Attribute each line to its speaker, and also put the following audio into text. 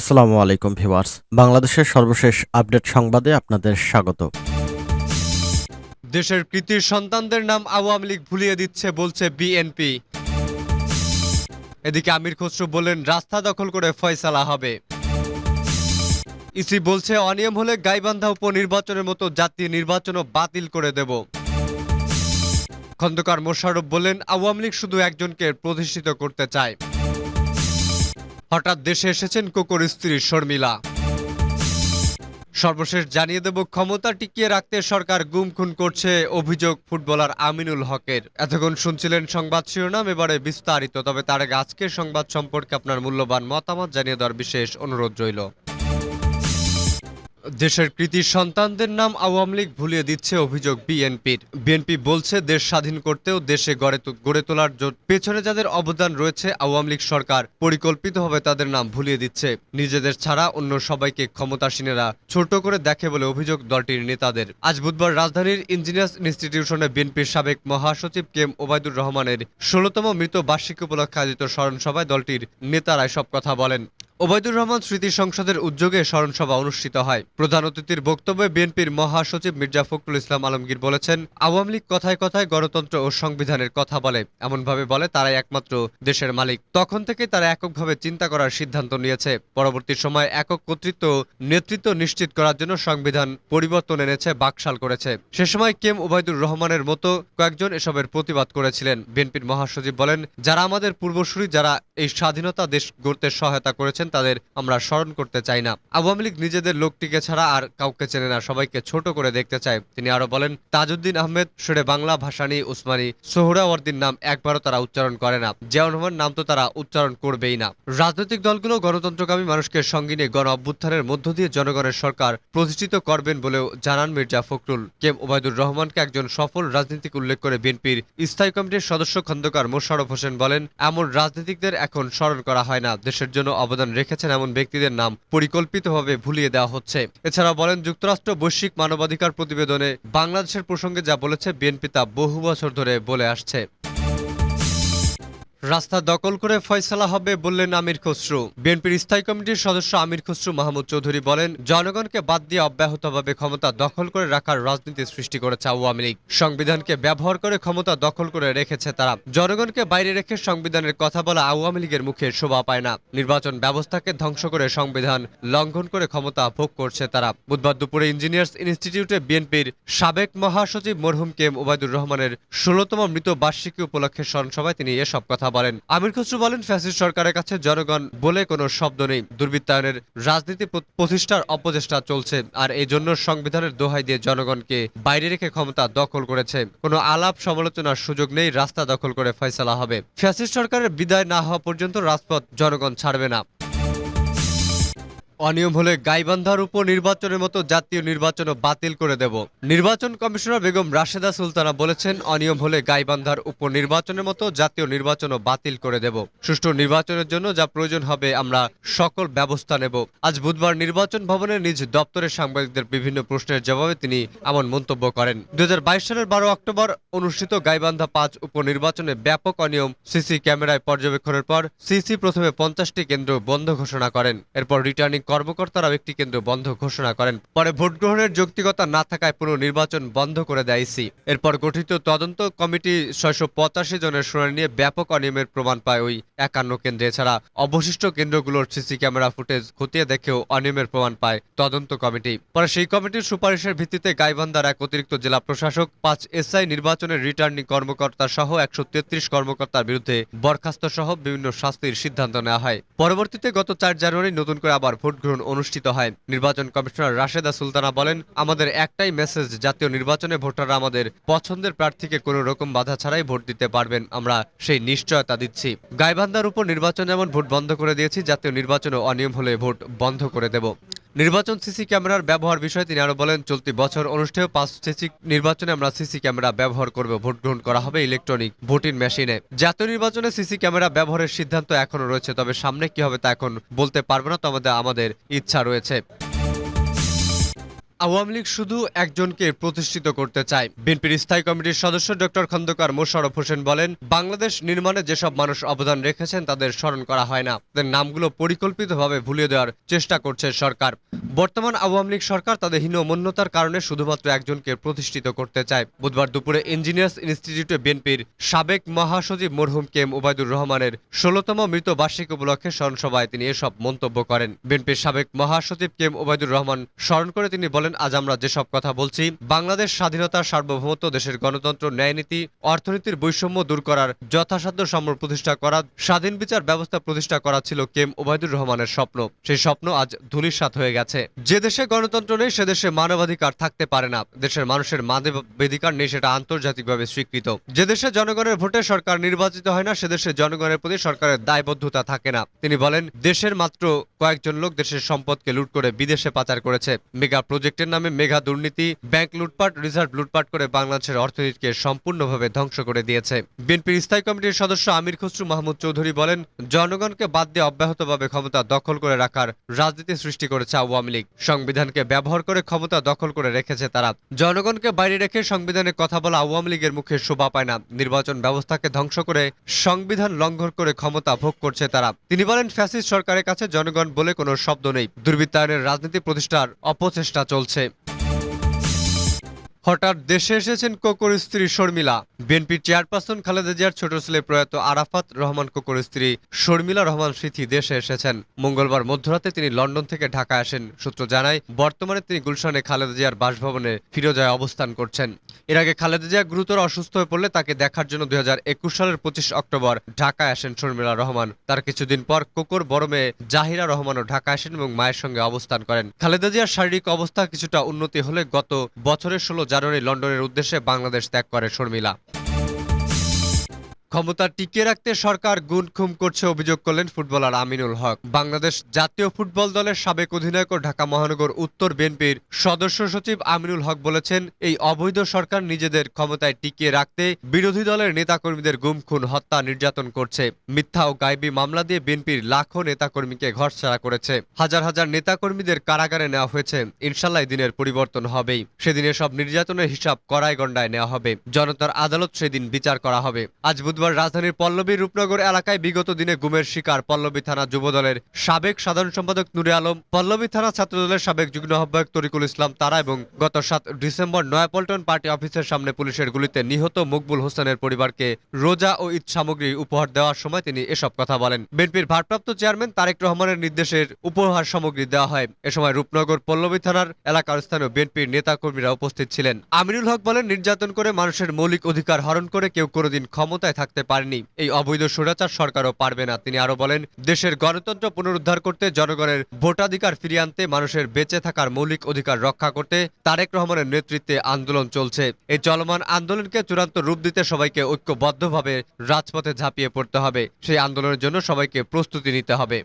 Speaker 1: আসসালামু আলাইকুম ভিওয়ার্স বাংলাদেশের সর্বশেষ আপডেট সংবাদে আপনাদের স্বাগত
Speaker 2: দেশের কৃতির সন্তানদের নাম আওয়ামী লীগ ভুলিয়ে দিচ্ছে বলছে বিএনপি এদিকে আমির খসরু বলেন রাস্তা দখল করে ফয়সালা হবে ইসি বলছে অনিয়ম হলে গাইবান্ধা উপনির্বাচনের মতো জাতীয় নির্বাচনও বাতিল করে দেব খন্দকার মোশারফ বলেন আওয়ামী লীগ শুধু একজনকে প্রতিষ্ঠিত করতে চায় হঠাৎ দেশে এসেছেন কোকোর স্ত্রী শর্মিলা সর্বশেষ জানিয়ে দেব ক্ষমতা টিকিয়ে রাখতে সরকার গুম খুন করছে অভিযোগ ফুটবলার আমিনুল হকের এতক্ষণ শুনছিলেন সংবাদ শিরোনাম এবারে বিস্তারিত তবে তার আগে আজকের সংবাদ সম্পর্কে আপনার মূল্যবান মতামত জানিয়ে দেওয়ার বিশেষ অনুরোধ রইল দেশের কৃতি সন্তানদের নাম আওয়ামী লীগ ভুলিয়ে দিচ্ছে অভিযোগ বিএনপির বিএনপি বলছে দেশ স্বাধীন করতেও দেশে গড়ে গড়ে তোলার পেছনে যাদের অবদান রয়েছে আওয়ামী লীগ সরকার পরিকল্পিতভাবে তাদের নাম ভুলিয়ে দিচ্ছে নিজেদের ছাড়া অন্য সবাইকে ক্ষমতাসীনেরা ছোট করে দেখে বলে অভিযোগ দলটির নেতাদের আজ বুধবার রাজধানীর ইঞ্জিনিয়ার্স ইনস্টিটিউশনে বিএনপির সাবেক মহাসচিব কে এম ওবায়দুর রহমানের ষোলতম মৃত বার্ষিকী উপলক্ষে আয়োজিত স্মরণ সভায় দলটির নেতারা সব কথা বলেন ওবায়দুর রহমান স্মৃতি সংসদের উদ্যোগে স্মরণসভা অনুষ্ঠিত হয় প্রধান অতিথির বক্তব্যে বিএনপির মহাসচিব মির্জা ফখরুল ইসলাম আলমগীর বলেছেন আওয়ামী লীগ কথায় কথায় গণতন্ত্র ও সংবিধানের কথা বলে এমনভাবে বলে তারাই একমাত্র দেশের মালিক তখন থেকে তারা এককভাবে চিন্তা করার সিদ্ধান্ত নিয়েছে পরবর্তী সময়ে একক কর্তৃত্ব নেতৃত্ব নিশ্চিত করার জন্য সংবিধান পরিবর্তন এনেছে বাকশাল করেছে সে সময় কেম ওবায়দুর রহমানের মতো কয়েকজন এসবের প্রতিবাদ করেছিলেন বিএনপির মহাসচিব বলেন যারা আমাদের পূর্বসূরি যারা এই স্বাধীনতা দেশ গড়তে সহায়তা করেছেন করেছেন তাদের আমরা স্মরণ করতে চাই না আওয়ামী লীগ নিজেদের লোকটিকে ছাড়া আর কাউকে চেনে না সবাইকে ছোট করে দেখতে চায় তিনি আরো বলেন তাজউদ্দিন আহমেদ সুরে বাংলা ভাষা নিয়ে উসমানী সোহরাওয়ার্দির নাম একবারও তারা উচ্চারণ করে না জিয়াউর রহমান নাম তো তারা উচ্চারণ করবেই না রাজনৈতিক দলগুলো গণতন্ত্রকামী মানুষকে সঙ্গে নিয়ে গণ অভ্যুত্থানের মধ্য দিয়ে জনগণের সরকার প্রতিষ্ঠিত করবেন বলেও জানান মির্জা ফখরুল কেম ওবায়দুর রহমানকে একজন সফল রাজনীতিক উল্লেখ করে বিএনপির স্থায়ী কমিটির সদস্য খন্দকার মোশারফ হোসেন বলেন এমন রাজনীতিকদের এখন স্মরণ করা হয় না দেশের জন্য অবদান রেখেছেন এমন ব্যক্তিদের নাম পরিকল্পিতভাবে ভুলিয়ে দেওয়া হচ্ছে এছাড়া বলেন যুক্তরাষ্ট্র বৈশ্বিক মানবাধিকার প্রতিবেদনে বাংলাদেশের প্রসঙ্গে যা বলেছে বিএনপি তা বহু বছর ধরে বলে আসছে
Speaker 3: রাস্তা দখল করে ফয়সলা হবে বললেন আমির খসরু বিএনপির স্থায়ী কমিটির সদস্য আমির খসরু মাহমুদ চৌধুরী বলেন জনগণকে বাদ দিয়ে অব্যাহতভাবে ক্ষমতা দখল করে রাখার রাজনীতি সৃষ্টি করেছে আওয়ামী লীগ সংবিধানকে ব্যবহার করে ক্ষমতা দখল করে রেখেছে তারা জনগণকে বাইরে রেখে সংবিধানের কথা বলা আওয়ামী লীগের মুখে শোভা পায় না নির্বাচন ব্যবস্থাকে ধ্বংস করে সংবিধান লঙ্ঘন করে ক্ষমতা ভোগ করছে তারা বুধবার দুপুরে ইঞ্জিনিয়ার্স ইনস্টিটিউটে বিএনপির সাবেক মহাসচিব মরহুম কে এম ওবায়দুর রহমানের ষোলতম মৃত বার্ষিকী উপলক্ষে স্মরণসভায় তিনি এসব কথা কথা বলেন আমির খসরু বলেন ফ্যাসিস্ট সরকারের কাছে জনগণ বলে কোনো শব্দ নেই দুর্বৃত্তায়নের রাজনীতি প্রতিষ্ঠার অপচেষ্টা চলছে আর এই জন্য সংবিধানের দোহাই দিয়ে জনগণকে বাইরে রেখে ক্ষমতা দখল করেছে কোনো আলাপ সমালোচনার সুযোগ নেই রাস্তা দখল করে ফয়সলা হবে ফ্যাসিস্ট সরকারের বিদায় না হওয়া পর্যন্ত রাজপথ জনগণ ছাড়বে না
Speaker 2: অনিয়ম হলে গাইবান্ধার নির্বাচনের মতো জাতীয় নির্বাচনও বাতিল করে দেব নির্বাচন কমিশনার বেগম রাশেদা সুলতানা বলেছেন অনিয়ম হলে গাইবান্ধার নির্বাচনের মতো জাতীয় নির্বাচনও বাতিল করে দেব সুষ্ঠু নির্বাচনের জন্য যা প্রয়োজন হবে আমরা সকল ব্যবস্থা নেব আজ বুধবার নির্বাচন ভবনে নিজ দপ্তরের সাংবাদিকদের বিভিন্ন প্রশ্নের জবাবে তিনি এমন মন্তব্য করেন দু সালের বারো অক্টোবর অনুষ্ঠিত গাইবান্ধা পাঁচ উপনির্বাচনে ব্যাপক অনিয়ম সিসি ক্যামেরায় পর্যবেক্ষণের পর সিসি প্রথমে পঞ্চাশটি কেন্দ্র বন্ধ ঘোষণা করেন এরপর রিটার্নিং কর্মকর্তারা একটি কেন্দ্র বন্ধ ঘোষণা করেন পরে ভোট গ্রহণের যৌক্তিকতা না থাকায় পুরো নির্বাচন বন্ধ করে দেয় ইসি এরপর গঠিত তদন্ত কমিটি ছয়শো পঁচাশি জনের শুনানি নিয়ে ব্যাপক অনিয়মের প্রমাণ পায় ওই একান্ন কেন্দ্রে এছাড়া অবশিষ্ট কেন্দ্রগুলোর সিসি ক্যামেরা ফুটেজ খতিয়ে দেখেও অনিয়মের প্রমাণ পায় তদন্ত কমিটি পরে সেই কমিটির সুপারিশের ভিত্তিতে গাইবান্ধার এক অতিরিক্ত জেলা প্রশাসক পাঁচ এসআই নির্বাচনের রিটার্নিং কর্মকর্তা সহ একশো তেত্রিশ কর্মকর্তার বিরুদ্ধে বরখাস্ত সহ বিভিন্ন শাস্তির সিদ্ধান্ত নেওয়া হয় পরবর্তীতে গত চার জানুয়ারি নতুন করে আবার ভোট গ্রহণ অনুষ্ঠিত হয় নির্বাচন কমিশনার রাশেদা সুলতানা বলেন আমাদের একটাই মেসেজ জাতীয় নির্বাচনে ভোটাররা আমাদের পছন্দের প্রার্থীকে কোনো রকম বাধা ছাড়াই ভোট দিতে পারবেন আমরা সেই নিশ্চয়তা দিচ্ছি গাইবান্ধার উপর নির্বাচন যেমন ভোট বন্ধ করে দিয়েছি জাতীয় নির্বাচনে অনিয়ম হলে ভোট বন্ধ করে দেব নির্বাচন সিসি ক্যামেরার ব্যবহার বিষয়ে তিনি আরো বলেন চলতি বছর অনুষ্ঠেয় পাঁচ সিসি নির্বাচনে আমরা সিসি ক্যামেরা ব্যবহার করব ভোট গ্রহণ করা হবে ইলেকট্রনিক ভোটিং মেশিনে জাতীয় নির্বাচনে সিসি ক্যামেরা ব্যবহারের সিদ্ধান্ত এখনো রয়েছে তবে সামনে কি হবে তা এখন বলতে পারবো না আমাদের আমাদের ইচ্ছা রয়েছে আওয়ামী লীগ শুধু একজনকে প্রতিষ্ঠিত করতে চায় বিএনপির স্থায়ী কমিটির সদস্য ডক্টর খন্দকার মোশারফ হোসেন বলেন বাংলাদেশ নির্মাণে যেসব মানুষ অবদান রেখেছেন তাদের স্মরণ করা হয় না তাদের নামগুলো পরিকল্পিতভাবে ভুলিয়ে দেওয়ার চেষ্টা করছে সরকার বর্তমান আওয়ামী লীগ সরকার তাদের হীনমন্যতার কারণে শুধুমাত্র একজনকে প্রতিষ্ঠিত করতে চায় বুধবার দুপুরে ইঞ্জিনিয়ার্স ইনস্টিটিউটে বিএনপির সাবেক মহাসচিব মরহুম কে এম ওবায়দুর রহমানের ষোলতম মৃত বার্ষিকী উপলক্ষে স্মরণসভায় তিনি এসব মন্তব্য করেন বিএনপির সাবেক মহাসচিব কে এম ওবায়দুর রহমান স্মরণ করে তিনি বলেন বলেন আজ আমরা যেসব কথা বলছি বাংলাদেশ স্বাধীনতা সার্বভৌমত্ব দেশের গণতন্ত্র ন্যায়নীতি অর্থনীতির বৈষম্য দূর করার যথাসাধ্য সম্র প্রতিষ্ঠা করা স্বাধীন বিচার ব্যবস্থা প্রতিষ্ঠা করা ছিল কেম ওবায়দুর রহমানের স্বপ্ন সেই স্বপ্ন আজ ধুলির সাথ হয়ে গেছে যে দেশে গণতন্ত্র নেই সে দেশে মানবাধিকার থাকতে পারে না দেশের মানুষের মানবাধিকার নেই সেটা আন্তর্জাতিকভাবে স্বীকৃত যে দেশে জনগণের ভোটে সরকার নির্বাচিত হয় না সে দেশে জনগণের প্রতি সরকারের দায়বদ্ধতা থাকে না তিনি বলেন দেশের মাত্র কয়েকজন লোক দেশের সম্পদকে লুট করে বিদেশে পাচার করেছে মেগা প্রজেক্ট প্রজেক্টের নামে মেঘা দুর্নীতি ব্যাংক লুটপাট রিজার্ভ লুটপাট করে বাংলাদেশের অর্থনীতিকে সম্পূর্ণভাবে ধ্বংস করে দিয়েছে বিএনপির স্থায়ী কমিটির সদস্য আমির খসরু মাহমুদ চৌধুরী বলেন জনগণকে বাদ দিয়ে অব্যাহতভাবে ক্ষমতা দখল করে রাখার রাজনীতি সৃষ্টি করেছে আওয়ামী লীগ সংবিধানকে ব্যবহার করে ক্ষমতা দখল করে রেখেছে তারা জনগণকে বাইরে রেখে সংবিধানে কথা বলা আওয়ামী লীগের মুখে শোভা পায় না নির্বাচন ব্যবস্থাকে ধ্বংস করে সংবিধান লঙ্ঘন করে ক্ষমতা ভোগ করছে তারা তিনি বলেন ফ্যাসিস্ট সরকারের কাছে জনগণ বলে কোনো শব্দ নেই দুর্বৃত্তায়নের রাজনীতি প্রতিষ্ঠার অপচেষ্টা চলছে tip. হঠাৎ দেশে এসেছেন কোকর স্ত্রী শর্মিলা বিএনপির চেয়ারপারসন খালেদা জিয়ার ছোট ছেলে প্রয়াত আরাফাত রহমান কোকর স্ত্রী শর্মিলা রহমান স্মৃতি দেশে এসেছেন মঙ্গলবার মধ্যরাতে তিনি লন্ডন থেকে ঢাকা আসেন সূত্র জানায় বর্তমানে তিনি গুলশানে খালেদা জিয়ার বাসভবনে ফিরোজায় অবস্থান করছেন এর আগে খালেদা জিয়া গুরুতর অসুস্থ হয়ে পড়লে তাকে দেখার জন্য দু সালের পঁচিশ অক্টোবর ঢাকায় আসেন শর্মিলা রহমান তার কিছুদিন পর কোকর বড় মেয়ে জাহিরা রহমানও ঢাকা আসেন এবং মায়ের সঙ্গে অবস্থান করেন খালেদা জিয়ার শারীরিক অবস্থা কিছুটা উন্নতি হলে গত বছরের ষোলো কারণে লন্ডনের উদ্দেশ্যে বাংলাদেশ ত্যাগ করে শর্মিলা ক্ষমতা টিকিয়ে রাখতে সরকার গুণখুম করছে অভিযোগ করলেন ফুটবলার আমিনুল হক বাংলাদেশ জাতীয় ফুটবল দলের সাবেক অধিনায়ক ও ঢাকা মহানগর উত্তর বিএনপির সদস্য সচিব আমিনুল হক বলেছেন এই অবৈধ সরকার নিজেদের ক্ষমতায় টিকিয়ে রাখতে বিরোধী দলের নেতাকর্মীদের গুমখুন হত্যা নির্যাতন করছে মিথ্যা ও গাইবী মামলা দিয়ে বিএনপির লাখো নেতাকর্মীকে ঘরছাড়া করেছে হাজার হাজার নেতাকর্মীদের কারাগারে নেওয়া হয়েছে ইনশাল্লাহ দিনের পরিবর্তন হবেই সেদিন এসব নির্যাতনের হিসাব করায় গণ্ডায় নেওয়া হবে জনতার আদালত সেদিন বিচার করা হবে আজ বুধবার রাজধানীর পল্লবী রূপনগর এলাকায় বিগত দিনে গুমের শিকার পল্লবী থানা যুবদলের সাবেক সাধারণ সম্পাদক নুরে আলম পল্লবী থানা ছাত্রদলের সাবেক যুগ্ম আহ্বায়ক তরিকুল ইসলাম তারা এবং গত সাত ডিসেম্বর নয়াপল্টন পার্টি অফিসের সামনে পুলিশের গুলিতে নিহত মকবুল হোসেনের পরিবারকে রোজা ও ঈদ সামগ্রী উপহার দেওয়ার সময় তিনি এসব কথা বলেন বিএনপির ভারপ্রাপ্ত চেয়ারম্যান তারেক রহমানের নির্দেশের উপহার সামগ্রী দেওয়া হয় এ সময় রূপনগর পল্লবী থানার এলাকার স্থানীয় বিএনপির নেতাকর্মীরা উপস্থিত ছিলেন আমিরুল হক বলেন নির্যাতন করে মানুষের মৌলিক অধিকার হরণ করে কেউ কোনোদিন ক্ষমতায় থাকে রাখতে পারেনি এই অবৈধ স্বৈরাচার সরকারও পারবে না তিনি আরো বলেন দেশের গণতন্ত্র পুনরুদ্ধার করতে জনগণের ভোটাধিকার ফিরিয়ে আনতে মানুষের বেঁচে থাকার মৌলিক অধিকার রক্ষা করতে তারেক রহমানের নেতৃত্বে আন্দোলন চলছে এই চলমান আন্দোলনকে চূড়ান্ত রূপ দিতে সবাইকে ঐক্যবদ্ধভাবে রাজপথে ঝাঁপিয়ে পড়তে হবে সেই আন্দোলনের জন্য সবাইকে প্রস্তুতি নিতে হবে